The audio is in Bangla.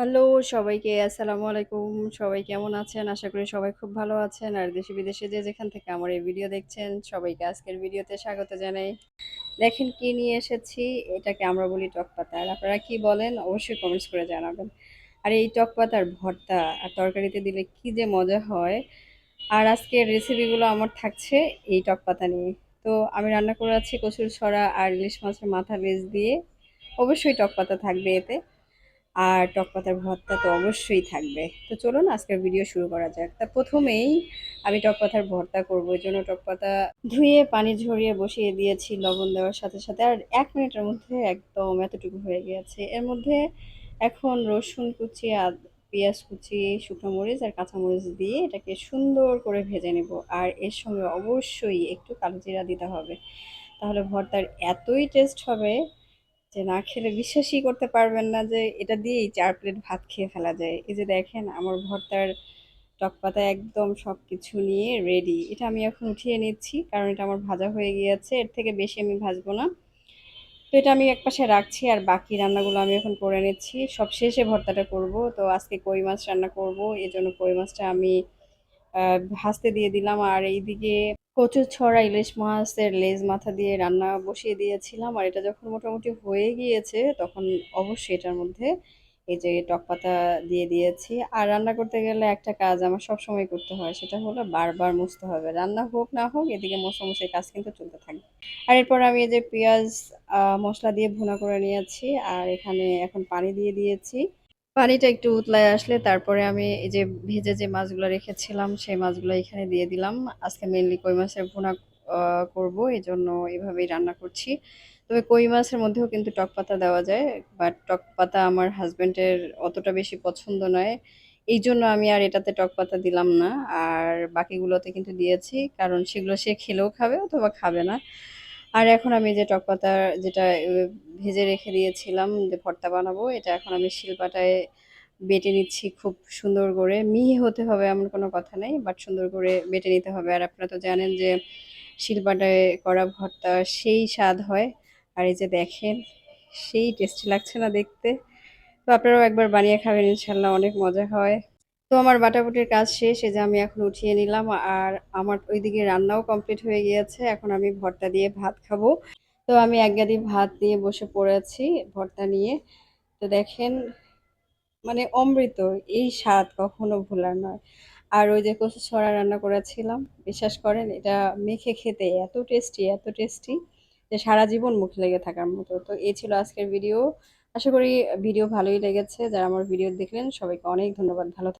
হ্যালো সবাইকে আসসালামু আলাইকুম। সবাই কেমন আছেন? আশা করি সবাই খুব ভালো আছেন। আর দেশে বিদেশে যে যেখান থেকে আমার এই ভিডিও দেখছেন সবাইকে আজকের ভিডিওতে স্বাগত জানাই। দেখেন কি নিয়ে এসেছি, এটাকে আমরা বলি টক পাতা। আর আপনারা কি বলেন অবশ্যই কমেন্টস করে জানাবেন। আর এই টক পাতার ভর্তা আর তরকারিতে দিলে কি যে মজা হয়। আর আজকের রেসিপিগুলো আমার থাকছে এই টক পাতা নিয়ে। তো আমি রান্না করে আছি কচুর ছড়া আর ইলিশ মাছের মাথা লেজ দিয়ে। অবশ্যই টক পাতা থাকবে এতে। আর টক পাতার ভর্তা তো অবশ্যই থাকবে। তো চলুন আজকের ভিডিও শুরু করা যাক। তা প্রথমেই আমি টক পাতার ভর্তা করব। এই জন্য টক পাতা ধুয়ে, পানি ঝরিয়ে বসিয়ে দিয়েছি লবণ দেওয়ার সাথে সাথে। আর এক মিনিটের মধ্যে একদম এতটুকু হয়ে গিয়েছে এর মধ্যে এখন রসুন কুচি আর পেঁয়াজ কুচি, শুকনো মরিচ আর কাঁচামরিচ দিয়ে এটাকে সুন্দর করে ভেজে নেব। আর এর সঙ্গে অবশ্যই একটু কালো জিরা দিতে হবে। তাহলে ভর্তার এতই টেস্ট হবে যে না খেলে বিশ্বাসই করতে পারবেন না যে এটা দিয়েই চার প্লেট ভাত খেয়ে ফেলা যায়। এই যে দেখেন আমার ভর্তার টক পাতা একদম সব কিছু নিয়ে রেডি এটা আমি এখন উঠিয়ে নিচ্ছি কারণ এটা আমার ভাজা হয়ে গিয়েছে, এর থেকে বেশি আমি ভাজবো না। তো এটা আমি একপাশে রাখছি আর বাকি রান্নাগুলো আমি এখন করে নিচ্ছি। সব শেষে ভর্তাটা করব। তো আজকে কই মাছ রান্না করব এই জন্য কই মাছটা আমি ভাজতে দিয়ে দিলাম। আর এইদিকে কচুর ছড়া, ইলিশ মাছের লেজ মাথা দিয়ে রান্না বসিয়ে দিয়েছিলাম। আর এটা যখন মোটামুটি হয়ে গিয়েছে, তখন অবশ্যই এটার মধ্যে এই যে টক পাতা দিয়ে দিয়েছি। আর রান্না করতে গেলে একটা কাজ আমার সব সময় করতে হয়, সেটা হলো বারবার মুছতে হবে। রান্না হোক, না হোক, এদিকে মশামশির কাজ কিন্তু চলতে থাকবে। আর এরপর আমি এই যে পেঁয়াজ মশলা দিয়ে ভুনা করে নিয়েছি। আর এখানে এখন পানি দিয়ে দিয়েছি। পানিটা একটু উতলায় আসলে তারপরে আমি এই যে ভেজে যে মাছগুলো রেখেছিলাম, সেই মাছগুলো এখানে দিয়ে দিলাম। আজকে মেনলি কই মাছের ভুনা করব এই জন্য এভাবেই রান্না করছি। তবে কই মাছের মধ্যেও কিন্তু টক পাতা দেওয়া যায় বাট টক পাতা আমার হাজব্যান্ডের অতটা বেশি পছন্দ নয়। এই জন্য আমি আর এটাতে টক পাতা দিলাম না, আর বাকিগুলোতে কিন্তু দিয়েছি, কারণ সেগুলো সে খেলেও খাবে অথবা খাবে না। আর এখন আমি যে টক পাতা যেটা ভেজে রেখে দিয়েছিলাম, যে ভর্তা বানাবো, এটা এখন আমি শিলপাটায় বেটে নিচ্ছি খুব সুন্দর করে। মিহি হতে হবে এমন কোনো কথা নেই বাট সুন্দর করে বেটে নিতে হবে। আর আপনারা তো জানেন যে শিলপাটায় করা ভর্তা সেই স্বাদ হয়। আর এই যে দেখেন, সেই টেস্টি লাগছে না দেখতে। তো আপনারাও একবার বানিয়ে খাবেন, ইনশাল্লাহ অনেক মজা হয়। তো আমার বাটাবুটির কাজ শেষ, এই যে আমি এখন উঠিয়ে নিলাম আর আমার ওইদিকে রান্নাও কমপ্লিট হয়ে গিয়েছে। এখন আমি ভর্তা দিয়ে ভাত খাব। তো আমি এক গাদি ভাত নিয়ে বসে পড়েছি ভর্তা নিয়ে। তো দেখেন মানে অমৃত, এই স্বাদ কখনো ভোলার নয়। আর ওই যে কচু ছড়া রান্না করেছিলাম, বিশ্বাস করেন, এটা মেখে খেতে এত টেস্টি এত টেস্টি যে সারা জীবন মুখে লেগে থাকার মতো। তো এই ছিল আজকের ভিডিও আশা করি ভিডিও ভালোই লেগেছে। যারা আমার ভিডিও দেখলেন, সবাইকে অনেক ধন্যবাদ। ভালো